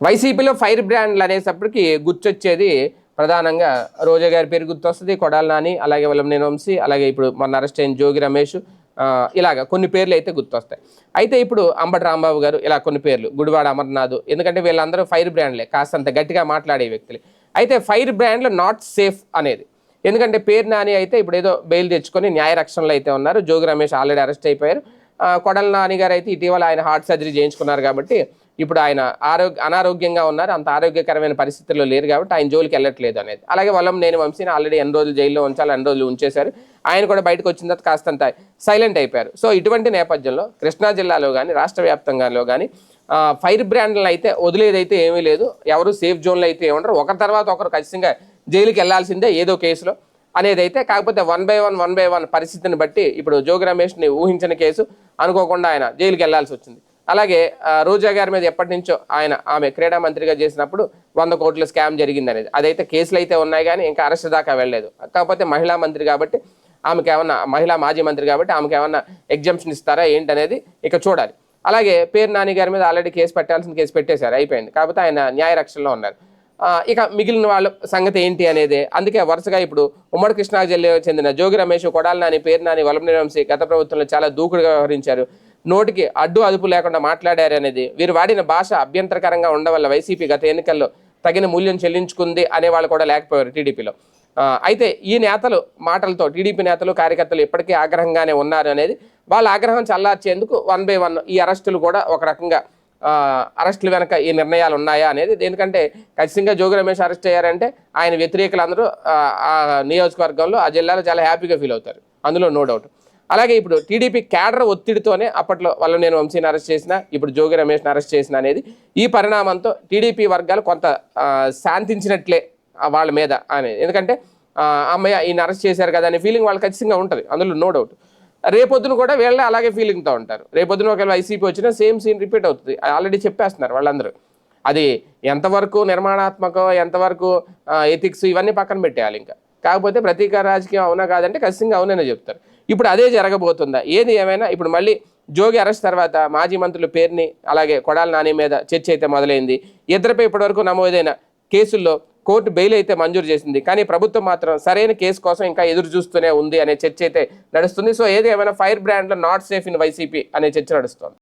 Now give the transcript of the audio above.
వైసీపీలో ఫైర్ బ్రాండ్లు అనేటప్పటికి గుర్తొచ్చేది ప్రధానంగా రోజా గారి పేరు గుర్తొస్తుంది కొడాల నాని అలాగే వల్లంనేని వంశీ అలాగే ఇప్పుడు మొన్న అరెస్ట్ అయిన జోగి రమేష్ ఇలాగ కొన్ని పేర్లు అయితే గుర్తొస్తాయి. అయితే ఇప్పుడు అంబటి రాంబాబు గారు ఇలా కొన్ని పేర్లు గుడివాడ అమర్నాథ్ ఎందుకంటే వీళ్ళందరూ ఫైర్ బ్రాండ్లే కాస్తంత గట్టిగా మాట్లాడే వ్యక్తులే. అయితే ఫైర్ బ్రాండ్లు నాట్ సేఫ్ అనేది ఎందుకంటే పేరు నాని అయితే ఇప్పుడు ఏదో బెయిల్ తెచ్చుకొని న్యాయ రక్షణలో అయితే ఉన్నారు జోగి రమేష్ ఆల్రెడీ అరెస్ట్ అయిపోయారు. కొడల నాని గారు అయితే ఇటీవల ఆయన హార్ట్ సర్జరీ చేయించుకున్నారు కాబట్టి ఇప్పుడు ఆయన ఆరోగ్య అనారోగ్యంగా ఉన్నారు. అంత ఆరోగ్యకరమైన పరిస్థితుల్లో లేరు కాబట్టి ఆయన జోలికి వెళ్ళట్లేదు అనేది. అలాగే వల్లం నేను వంశీని ఆల్రెడీ ఎన్ని రోజులు జైల్లో ఉంచాలి ఎన్ని రోజులు ఉంచేశారు. ఆయన కూడా బయటకు వచ్చిన తర్వాత కాస్తంత సైలెంట్ అయిపోయారు. సో ఇటువంటి నేపథ్యంలో కృష్ణా జిల్లాలో కానీ రాష్ట్ర వ్యాప్తంగాలో కానీ ఫైర్ బ్రాండ్లు అయితే వదిలేదైతే ఏమీ లేదు. ఎవరు సేఫ్ జోన్లు అయితే ఏమంటారు ఒకరి తర్వాత ఒకరు ఖచ్చితంగా జైలుకి వెళ్ళాల్సిందే ఏదో కేసులో అనేది అయితే కాకపోతే one by one one by one పరిస్థితిని బట్టి ఇప్పుడు జోగి రమేష్ని ఊహించిన కేసు అనుకోకుండా ఆయన జైలుకి వెళ్ళాల్సి వచ్చింది. అలాగే రోజా గారి మీద ఎప్పటి నుంచో ఆయన ఆమె క్రీడా మంత్రిగా చేసినప్పుడు వంద కోట్ల స్కామ్ జరిగింది అనేది అదైతే కేసులు అయితే ఉన్నాయి కానీ ఇంకా అరెస్ట్ దాకా వెళ్ళలేదు. కాకపోతే మహిళా మంత్రి కాబట్టి ఆమెకి ఏమన్నా మహిళా మాజీ మంత్రి కాబట్టి ఆమెకి ఏమన్నా ఎగ్జామ్షన్ ఇస్తారా ఏంటనేది ఇక చూడాలి. అలాగే పేరు నాని గారి మీద ఆల్రెడీ కేసు పెట్టాల్సిన కేసు పెట్టేశారు అయిపోయింది. కాకపోతే ఆయన న్యాయ రక్షణలో ఉన్నారు. ఇక మిగిలిన వాళ్ళ సంగతి ఏంటి అనేది అందుకే వరుసగా ఇప్పుడు ఉమ్మడి కృష్ణా జిల్లాకు చెందిన జోగి రమేష్ కొడాలి నాని పేరు నాని వలమనేని వంశీ గత ప్రభుత్వంలో చాలా దూకుడుగా వ్యవహరించారు. నోటికి అడ్డు అదుపు లేకుండా మాట్లాడారు అనేది వీరు వాడిన భాష అభ్యంతరకరంగా ఉండవల్ల వైసీపీ గత ఎన్నికల్లో తగిన మూల్యం చెల్లించుకుంది అనే వాళ్ళు కూడా లేకపోయారు టీడీపీలో. అయితే ఈ నేతలు మాటలతో టీడీపీ నేతలు కార్యకర్తలు ఇప్పటికీ ఆగ్రహంగానే ఉన్నారు అనేది వాళ్ళ ఆగ్రహం చల్లార్చేందుకు వన్ బై వన్ ఈ అరెస్టులు కూడా ఒక రకంగా అరెస్టులు వెనక ఈ నిర్ణయాలు ఉన్నాయా అనేది ఎందుకంటే ఖచ్చితంగా జోగి రమేష్ అరెస్ట్ అయ్యారంటే ఆయన వ్యతిరేకులందరూ అందరూ ఆ నియోజకవర్గంలో ఆ జిల్లాలో చాలా హ్యాపీగా ఫీల్ అవుతారు. అందులో నో డౌట్. అలాగే ఇప్పుడు టీడీపీ క్యాడర్ ఒత్తిడితోనే అప్పట్లో వాళ్ళు నేను వంశీని అరెస్ట్ చేసిన ఇప్పుడు జోగి రమేష్ని అరెస్ట్ చేసిన అనేది ఈ పరిణామంతో టీడీపీ వర్గాలు కొంత శాంతించినట్లే వాళ్ళ మీద అనేది ఎందుకంటే అమ్మయ్య ఈయన అరెస్ట్ చేశారు కదా అనే ఫీలింగ్ వాళ్ళు ఖచ్చితంగా ఉంటుంది. అందులో నో డౌట్. రేపొద్దున కూడా వీళ్ళే అలాగే ఫీలింగ్తో ఉంటారు. రేపొద్దున ఒకవేళ వైసీపీ వచ్చినా సేమ్ సీన్ రిపీట్ అవుతుంది. ఆల్రెడీ చెప్పేస్తున్నారు వాళ్ళందరూ. అది ఎంతవరకు నిర్మాణాత్మకం ఎంతవరకు ఎథిక్స్ ఇవన్నీ పక్కన పెట్టేయాలి ఇంకా. కాకపోతే ప్రతీకార రాజకీయం అవునా కాదంటే ఖచ్చితంగా అవుననే చెప్తారు. ఇప్పుడు అదే జరగబోతుందా? ఏది ఏమైనా? ఇప్పుడు మళ్ళీ జోగి అరెస్ట్ తర్వాత మాజీ మంత్రుల పేరుని అలాగే కొడాల నాని మీద చర్చ అయితే మొదలైంది. ఇద్దరిపై ఇప్పటివరకు నమోదైన కేసుల్లో కోర్టు బెయిల్ అయితే మంజూరు చేసింది. కానీ ప్రభుత్వం మాత్రం సరైన కేసు కోసం ఇంకా ఎదురు చూస్తూనే ఉంది అనే చర్చ అయితే నడుస్తుంది. సో ఏది ఏమైనా ఫైర్ బ్రాండ్లో నాట్ సేఫ్ ఇన్ వైసీపీ అనే చర్చ నడుస్తుంది.